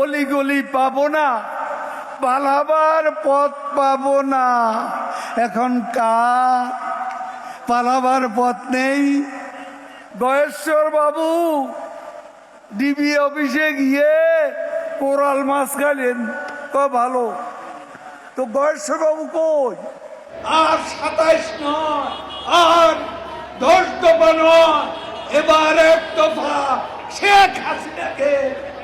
অলিগলি পাবো না, পালাবার পথ পাবো না। এখন কার? পালাবার পথ নেই। গয়েশ্বর বাবু, ডিবি অফিসে গিয়ে কোরাল মাছ খাইলেন। ক ভালো। তো গয়েশ্বর বাবু কই? আর সাতাইশ নয়, আর দশ দফা নয়, এবার এক দফা শেখ হাসিনাকে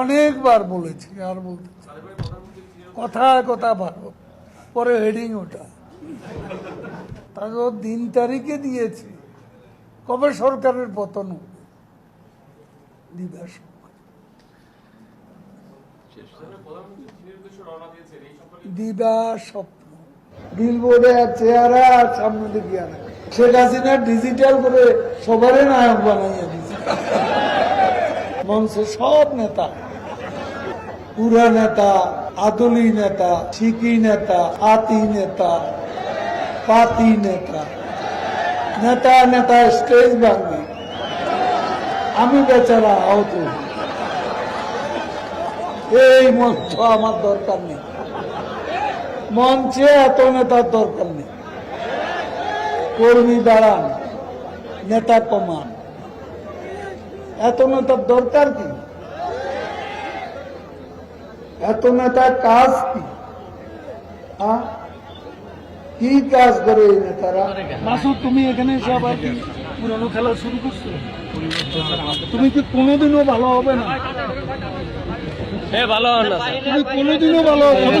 অনেকবার বলেছি, আর বলতে কথা কথা ভালো পরে হেডিং ওটা। তারপর দিন তারিখে দিয়েছি। কবে সরকারের পতন হবে? দিবা দিবা স্বপ্ন। বিলবোর্ডে চেহারা সামনে দিকে আনা শেখ হাসিনা ডিজিটাল করে সবারই নায়ক বানাইয়া দিছে মঞ্চে সব নেতা। পুরা নেতা, আদলি নেতা ঠিকি নেতা, আতি নেতা, পাতি নেতা। নেতা নেতা, স্টেজ ভাঙি আমি বেচারা আহত। এই মঞ্চ আমার দরকার নেই। মঞ্চে এত নেতার দরকার নেই। কর্মী দাঁড়ান নেতা কমান এত নেতার দরকার কি? এত নেতার কাজ কি? কি কাজ করে এই নেতারা? মাসুদ তুমি এখানে এসে আবার কি পুরানো খেলা শুরু করছ? তুমি কি কোনোদিনও ভালো হবে না? ভালো তুমি কোনোদিনও ভালো হবে না?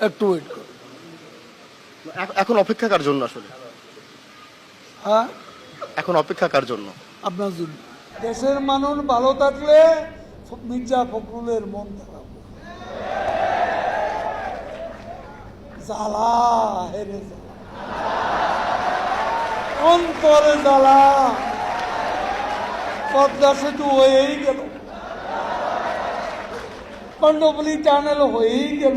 একটু ওয়েট করুন এখন অপেক্ষা কার জন্য আসলে? হ্যাঁ? এখন অপেক্ষা কার জন্য? আপনার জন্য। দেশের মানুষ ভালো থাকলে মির্জা ফখরুলের মন খারাপ। জ্বালা হেরে অন্তরে জ্বালা। পদ্মা সেতু হয়েই গেল। কণ্ডপলি টানেল হয়েই গেল।